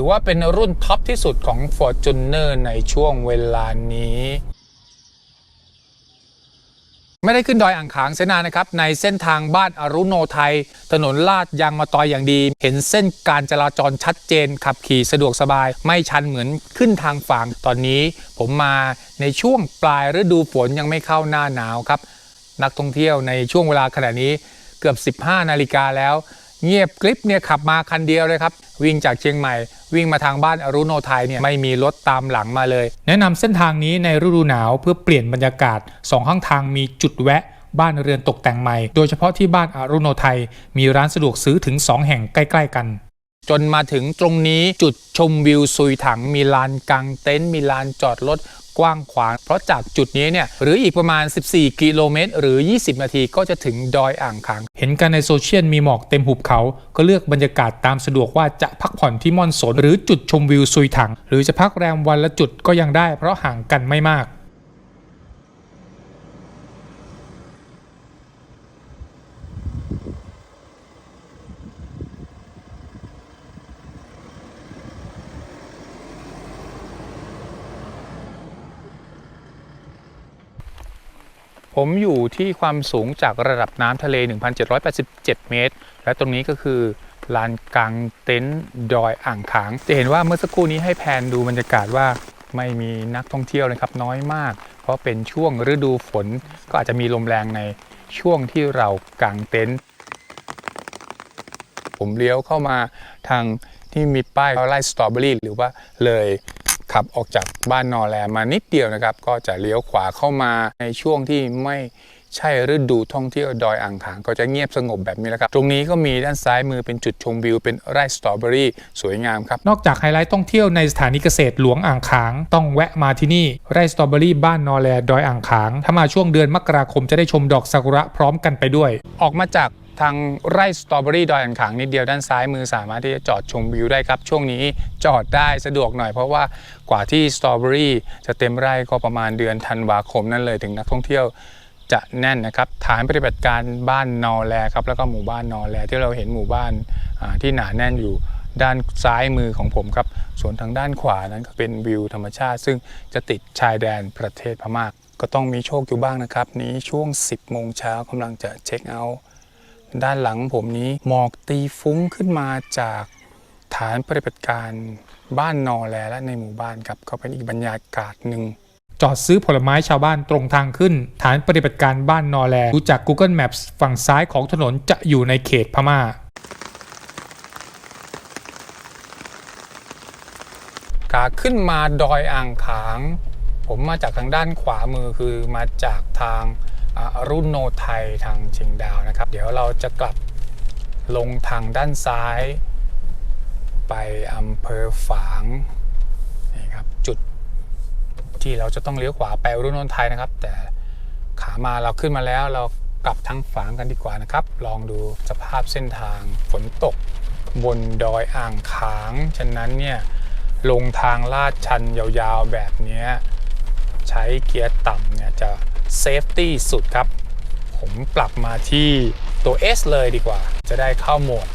ถือว่าเป็นรุ่นท็อปที่สุดของ Fortuner ในช่วงเวลานี้ ไม่ได้ขึ้นดอยอ่างขางเสนานนะครับ ในเส้นทางบ้านอรุโนไทย ถนนลาดยางมาตอยอย่างดี เห็นเส้นการจราจรชัดเจน ขับขี่สะดวกสบาย ไม่ชันเหมือนขึ้นทางฝั่งตอนนี้ผมมาในช่วงปลายฤดูฝนยังไม่เข้าหน้าหนาวครับ นักท่องเที่ยวในช่วงเวลาขณะนี้เกือบ 15 นาฬิกาแล้ว เงียบกริบเนี่ยขับมาคันเดียวเลยครับ วิ่งจากเชียงใหม่ วิ่งมาทางบ้านอรุโนไทยเนี่ยไม่มีรถตามหลังมาเลย แนะนำเส้นทางนี้ในฤดูหนาวเพื่อเปลี่ยนบรรยากาศสองข้างทางมีจุดแวะบ้านเรือนตกแต่งใหม่ โดยเฉพาะที่บ้านอรุโนไทย มีร้านสะดวกซื้อถึง 2 แห่งใกล้ ๆ กัน จนมาถึงตรงนี้จุดชมวิวซุยถัง มีลานกางเต็นท์มีลานจอดรถ กว้างขวาง เพราะจากจุดนี้เนี่ยหรืออีกประมาณ 14 กิโลเมตร หรือ 20 นาทีก็จะถึงดอยอ่างขาง เห็นกันในโซเชียลมีหมอกเต็มหุบเขา ก็เลือกบรรยากาศตามสะดวกว่าจะพักผ่อนที่ม่อนสน หรือจุดชมวิวซุยถัง หรือจะพักแรมวันละจุดก็ยังได้ เพราะห่างกันไม่มาก ผมอยู่ที่ความสูงจากระดับน้ำทะเล 1,787 เมตร และตรงนี้ก็คือลานกลางเต็นท์ดอยอ่างขาง จะเห็นว่าเมื่อสักครู่นี้ให้แพนดูบรรยากาศว่าไม่มีนักท่องเที่ยวเลยครับน้อยมาก เพราะเป็นช่วงฤดูฝนก็อาจจะมีลมแรงในช่วงที่เรากางเต็นท์ผมเลี้ยวเข้ามาทางที่มีป้ายไร่สตรอเบอรี่หรือว่าเลย ขับออกจากบ้านนอแลมานิดเดียวนะครับ ก็จะเลี้ยวขวาเข้ามาในช่วงที่ไม่ใช่ฤดูท่องเที่ยวดอยอ่างขางก็จะเงียบสงบแบบนี้แหละครับ ตรงนี้ก็มีด้านซ้ายมือเป็นจุดชมวิว เป็นไร่สตรอเบอรี่สวยงามครับ นอกจากไฮไลท์ท่องเที่ยวในสถานีเกษตรหลวงอ่างขาง ต้องแวะมาที่นี่ไร่สตรอเบอรี่บ้านนอแลดอยอ่างขาง ถ้ามาช่วงเดือนมกราคมจะได้ชมดอกซากุระพร้อมกันไปด้วย ออกมาจาก ทางไร่สตรอเบอรี่ดอยอ่างขางนิดเดียวด้านซ้ายมือสามารถที่จะจอดชมวิวได้ครับ ช่วงนี้จอดได้สะดวกหน่อยเพราะว่ากว่าที่สตรอเบอรี่จะเต็มไร่ก็ประมาณเดือนธันวาคมนั่นเลยถึงนักท่องเที่ยวจะแน่นนะครับฐานปฏิบัติการบ้านนอแลครับแล้วก็หมู่บ้านนอแลที่เราเห็นหมู่บ้านที่หนาแน่นอยู่ด้านซ้ายมือของผมครับ ส่วนทางด้านขวานั้นก็เป็นวิวธรรมชาติ ซึ่งจะติดชายแดนประเทศพม่าก็ต้องมีโชคอยู่บ้างนะครับ นี้ช่วง 10โมงเช้ากำลังจะเช็คเอาท์ ด้านหลังผมนี้หมอกตีฟุ้งขึ้นมาจากฐานปฏิบัติการบ้านนอแลและในหมู่บ้านครับก็เป็นอีกบรรยากาศหนึ่งจอดซื้อผลไม้ชาวบ้านตรงทางขึ้น ฐานปฏิบัติการบ้านนอแลดูจาก Google Maps ฝั่งซ้ายของถนนจะอยู่ในเขตพม่า ขาขึ้นมาดอยอ่างขาง ผมมาจากทางด้านขวามือคือมาจากทาง รุ่นโนไทยทางเชียงดาวนะครับ เดี๋ยวเราจะกลับลงทางด้านซ้าย ไปอำเภอฝางนี่ครับจุดที่เราจะต้องเลี้ยวขวาไปรุ่นนนทไทยนะครับ แต่ขามาเราขึ้นมาแล้วเรากลับทางฝางกันดีกว่านะครับ ลองดูสภาพเส้นทางฝนตก บนดอยอ่างขาง ฉะนั้นเนี่ยลงทางลาดชันยาวๆแบบนี้ใช้เกียร์ต่ำเนี่ยจะ เซฟตี้สุดครับ ผมปรับมาที่ตัว S เลยดีกว่า จะได้เข้าโหมด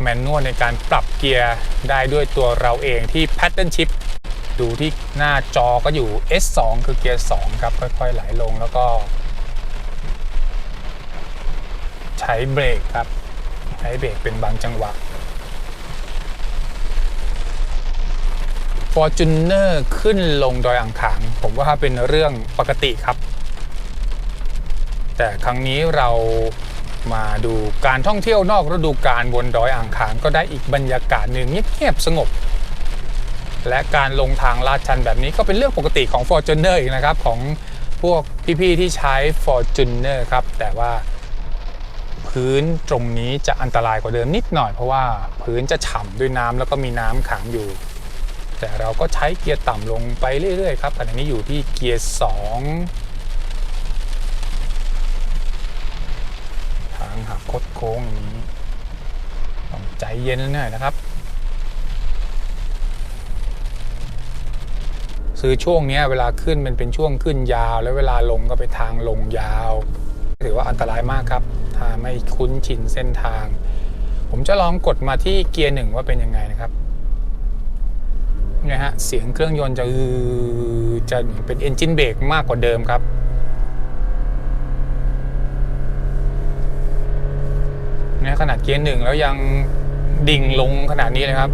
แมนนวลในการปรับเกียร์ได้ด้วยตัวเราเองที่ Pattern Shift ดูที่หน้าจอก็อยู่ S2 คือเกียร์ 2 ครับ ค่อยๆ ไหลลงแล้วก็ ใช้เบรกครับ ใช้เบรกเป็นบางจังหวะ Fortuner ขึ้นลงดอยอ่างขาง ผมว่าเป็นเรื่องปกติครับ แต่ครั้งนี้เรามาดูการท่องเที่ยวนอกฤดูกาลบนดอยอ่างขางก็ได้อีกบรรยากาศหนึ่งเงียบๆสงบ และการลงทางลาดชันแบบนี้ก็เป็นเรื่องปกติของ Fortuner อีกนะครับ ของพวกพี่ๆที่ใช้ Fortuner ครับ แต่ว่าพื้นตรงนี้จะอันตรายกว่าเดิมนิดหน่อยเพราะว่าพื้นจะฉ่ำด้วยน้ำแล้วก็มีน้ำขังอยู่ แต่เราก็ใช้เกียร์ต่ำลงไปเรื่อยๆครับขณะนี้อยู่ที่เกียร์2 ทางหัก คดโค้งอย่างนี้ต้องใจเย็นหน่อยนะครับ ซื้อช่วงนี้เวลาขึ้นมันเป็นช่วงขึ้นยาว แล้วเวลาลงก็เป็นทางลงยาว ถือว่าอันตรายมากครับ ถ้าไม่คุ้นชินเส้นทาง ผมจะลองกดมาที่เกียร์หนึ่งว่าเป็นยังไงนะครับเนี่ยฮะเสียงเครื่องยนต์จะอือจะเหมือนเป็นเอนจินเบรกมากกว่าเดิมครับ เนี่ย ขนาดเกียร์หนึ่งแล้วยังดิ่งลงขนาดนี้เลยครับ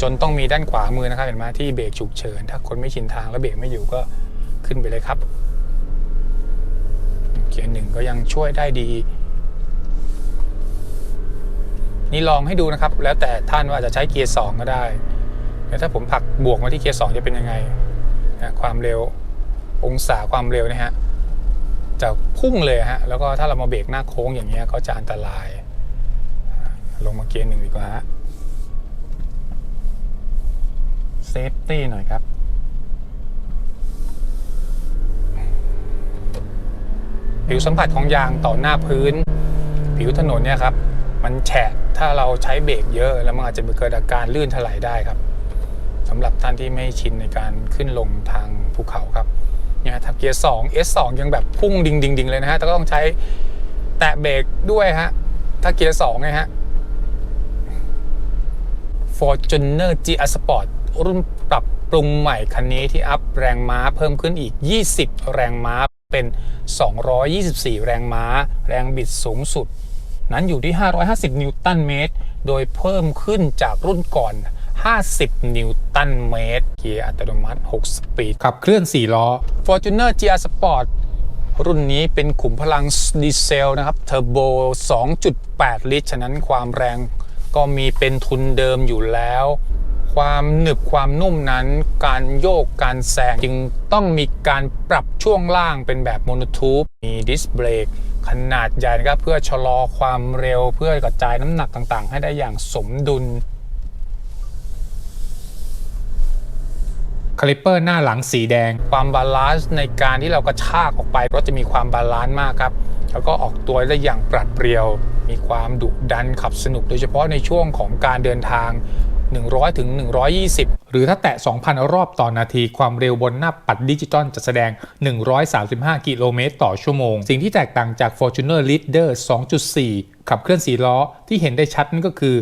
จนต้องมีด้านขวามือนะครับเห็นไหมที่เบรกฉุกเฉินถ้าคนไม่ชินทางแล้วเบรกไม่อยู่ก็ขึ้นไปเลยครับ เกียร์หนึ่งก็ยังช่วยได้ดี นี่ลองให้ดูนะครับ แล้วแต่ท่านว่าจะใช้เกียร์สองก็ได้แต่ถ้าผมผลักบวกมาที่เกียร์สองจะเป็นยังไงนะความเร็วองศาความเร็วนี่ยฮะ จะพุ่งเลยฮะ แล้วก็ถ้าเรามาเบรกหน้าโค้งอย่างเงี้ยก็จะอันตราย ลงมาเกียร์หนึ่งดีกว่าฮะเซฟตี้หน่อยครับ ผิวสัมผัสของยางต่อหน้าพื้น ผิวถนนเนี่ยครับ มันแฉะถ้าเราใช้เบรกเยอะ แล้วมันอาจจะเกิดอาการลื่นถลายได้ครับสำหรับท่านที่ไม่ชินในการขึ้นลงทางภูเขาครับ เนี่ยถ้าเกียร์2 S2 ยังแบบพุ่งดิงดิงดิงเลยนะฮะแต่ก็ต้องใช้แตะเบรกด้วยฮะถ้าเกียร์2ไงฮะ Fortuner GR Sport รุ่นปรับปรุงใหม่คันนี้ที่อัพแรงม้าเพิ่มขึ้นอีก 20 แรงม้าเป็น 224 แรงม้า แรงบิดสูงสุด นั้นอยู่ที่ 550 นิวตันเมตร โดยเพิ่มขึ้นจากรุ่นก่อน 50 นิวตันเมตร เกียร์อัตโนมัติ 6 สปีด ขับเคลื่อน 4 ล้อ Fortuner GR Sport รุ่นนี้เป็นขุมพลังดีเซลนะครับเทอร์โบ 2.8 ลิตร ฉะนั้นความแรงก็มีเป็นทุนเดิมอยู่แล้ว ความหนึบความนุ่มนั้น การโยกการแซงจึงต้องมีการปรับช่วงล่างเป็นแบบโมโนทูปมีดิสเบรกขนาดใหญ่นะครับเพื่อชะลอความเร็วเพื่อกระจายน้ำหนักต่างๆ ให้ได้อย่างสมดุล คาลิปเปอร์หน้าหลังสีแดง ความบาลานซ์ในการที่เรากระชากออกไปก็จะมีความบาลานซ์มากครับ แล้วก็ออกตัวได้อย่างปราดเปรียว มีความดุดันขับสนุกโดยเฉพาะในช่วงของการเดินทาง 100ถึง120 หรือถ้าแตะ 2,000 รอบต่อนาที ความเร็วบนหน้าปัดดิจิตอลจะแสดง 135 กิโลเมตรต่อชั่วโมง สิ่งที่แตกต่างจาก Fortuner Leader 2.4 ขับเคลื่อน4ล้อที่เห็นได้ชัดนั่นก็คือ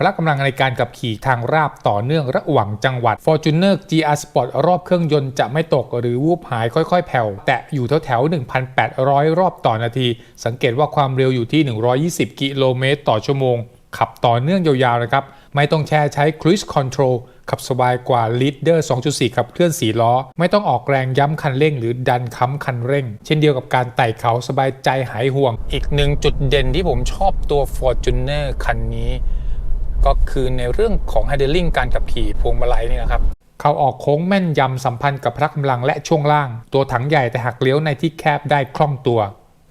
พละกำลังในการขับขี่ทางราบต่อเนื่องระหว่างจังหวัด Fortuner GR Sport รอบเครื่องยนต์จะไม่ตกหรือวูบหายค่อยๆ แผ่ว แต่อยู่แถวๆ 1,800 รอบต่อนาที สังเกตว่าความเร็วอยู่ที่ 120 กิโลเมตรต่อชั่วโมง ขับต่อเนื่องยาวๆนะครับ ไม่ต้องแช่ใช้ Cruise Control ขับสบายกว่า Leader 2.4 ขับเคลื่อน 4 ล้อ ไม่ต้องออกแรงย้ำคันเร่ง หรือดันค้ำคันเร่ง เช่นเดียวกับการไต่เขาสบายใจหายห่วง อีกหนึ่งจุดเด่นที่ผมชอบตัว Fortuner คันนี้ ก็คือในเรื่องของ handling การขับขี่พวงมาลัยนี่นะครับเขาออกโค้งแม่นยำสัมพันธ์กับพละกำลังและช่วงล่าง ตัวถังใหญ่แต่หักเลี้ยวในที่แคบได้คล่องตัว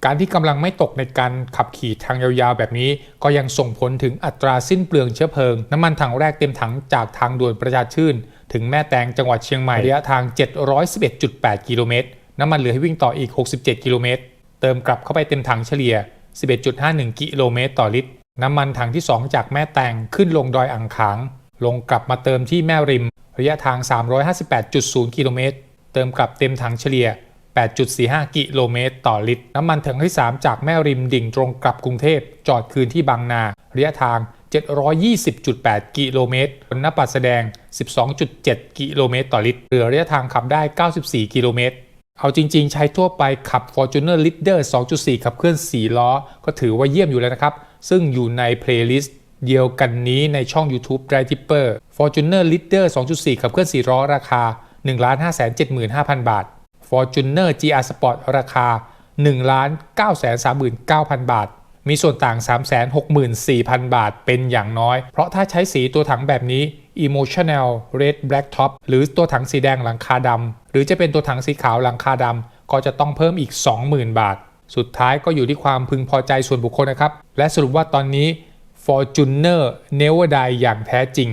การที่กำลังไม่ตกในการขับขี่ทางยาวๆ แบบนี้ ก็ยังส่งผลถึงอัตราสิ้นเปลืองเชื้อเพลิง น้ำมันถังแรกเต็มถังจากทางด่วนประชาชื่น ถึงแม่แตงจังหวัดเชียงใหม่ระยะทาง 711.8 กิโลเมตรน้ำมันเหลือให้วิ่งต่ออีก 67 กิโลเมตรเติมกลับเข้าไปเต็มถังเฉลี่ย 11.51 กิโลเมตรต่อลิตร น้ำมันถังที่ 2 จากแม่แตงขึ้นลงดอยอ่างขาง ลงกลับมาเติมที่แม่ริม ระยะทาง 358.0 กิโลเมตร เติมกลับเต็มถังเฉลี่ย 8.45 กิโลเมตร ต่อลิตร น้ำมันถังที่ 3 จากแม่ริมดิ่งตรงกลับกรุงเทพ จอดคืนที่บางนา ระยะทาง 720.8 กิโลเมตรบนหน้าปัดแสดง 12.7 กิโลเมตร ต่อลิตรเหลือระยะทางขับได้ 94 กิโลเมตรเอาจริง ๆ ใช้ทั่วไปขับ Fortuner Leader 2.4 ขับเคลื่อน 4 ล้อ ก็ถือว่าเยี่ยมอยู่แล้วนะครับ ซึ่งอยู่ในเพลย์ลิสต์เดียวกันนี้ในช่อง YouTube d r i Tipper Fortuner Leader 2.4 ขับเคลื่อน4ล้อราคา 1,575,000 บาท Fortuner GR Sport ราคา 1,939,000 บาท มีส่วนต่าง 364,000 บาทเป็นอย่างน้อย เพราะถ้าใช้สีตัวถังแบบนี้ Emotional Red Black Top หรือตัวถังสีแดงหลังคาดำหรือจะเป็นตัวถังสีขาวหลังคาดำก็จะต้องเพิ่มอีก 20,000 บาท สุดท้ายก็อยู่ที่ความพึงพอใจส่วนบุคคลนะครับ และสรุปว่าตอนนี้ Fortuner Never Die อย่างแท้จริง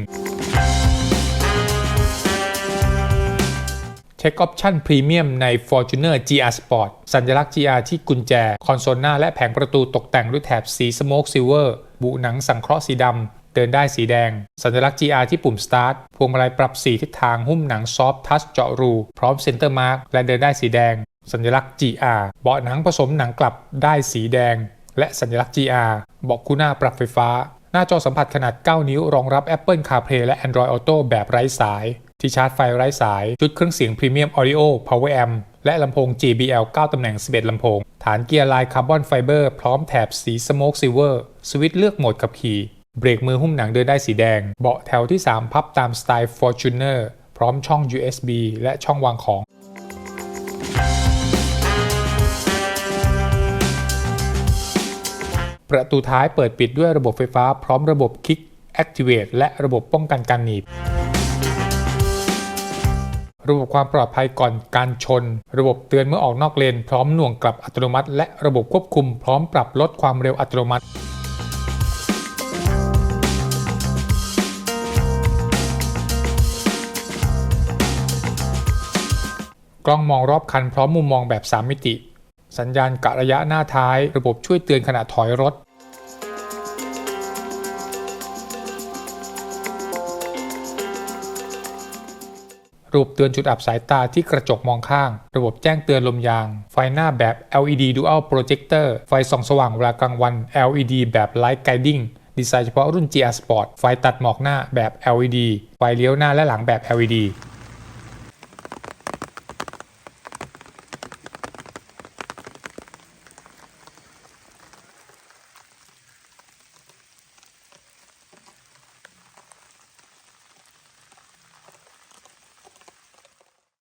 เช็คออปชั่นพรีเมียมใน Fortuner GR Sport สัญลักษณ์ GR ที่กุญแจ คอนโซลหน้าและแผงประตูตกแต่งด้วยแถบสีสโมกซิลเวอร์บุหนังสังเคราะห์สีดำเดินได้สีแดง สัญลักษณ์ GR ที่ปุ่ม Start พวงมาลัยปรับสีทิศทางหุ้มหนังซอฟทัชเจาะรู พร้อมเซ็นเตอร์มาร์กและเดินได้สีแดง สัญลักษณ์ GR เบาะหนังผสมหนังกลับได้สีแดง และสัญลักษณ์ GR เบาะคู่หน้าปรับไฟฟ้า หน้าจอสัมผัสขนาด 9 นิ้ว รองรับ Apple CarPlay และ Android Auto แบบไร้สาย ที่ชาร์จไฟไร้สาย ชุดเครื่องเสียง Premium Audio Power Amp และลำโพง JBL 9 ตำแหน่ง 11 ลำโพง ฐานเกียร์ลายคาร์บอนไฟเบอร์พร้อมแถบสี Smoke Silver สวิตช์เลือกโหมดขับขี่เบรกมือหุ้มหนังเดินได้สีแดง เบาะแถวที่ 3 พับตามสไตล์ Fortuner พร้อมช่อง USB และช่องวางของ ประตูท้ายเปิดปิดด้วยระบบไฟฟ้าพร้อมระบบ Kick Activate และระบบป้องกันการหนีบ ระบบความปลอดภัยก่อนการชน ระบบเตือนเมื่อออกนอกเลน พร้อมหน่วงกลับอัตโนมัติ และระบบควบคุมพร้อมปรับลดความเร็วอัตโนมัติกล้องมองรอบคันพร้อมมุมมองแบบ 3 มิติ สัญญาณกะระยะหน้าท้าย ระบบช่วยเตือนขณะถอยรถ ระบบเตือนจุดอับสายตาที่กระจกมองข้าง ระบบแจ้งเตือนลมยาง ไฟหน้าแบบ LED Dual Projector ไฟส่องสว่างเวลากลางวัน LED แบบ Light Guiding ดีไซน์เฉพาะรุ่น GR Sport ไฟตัดหมอกหน้าแบบ LED ไฟเลี้ยวหน้าและหลังแบบ LED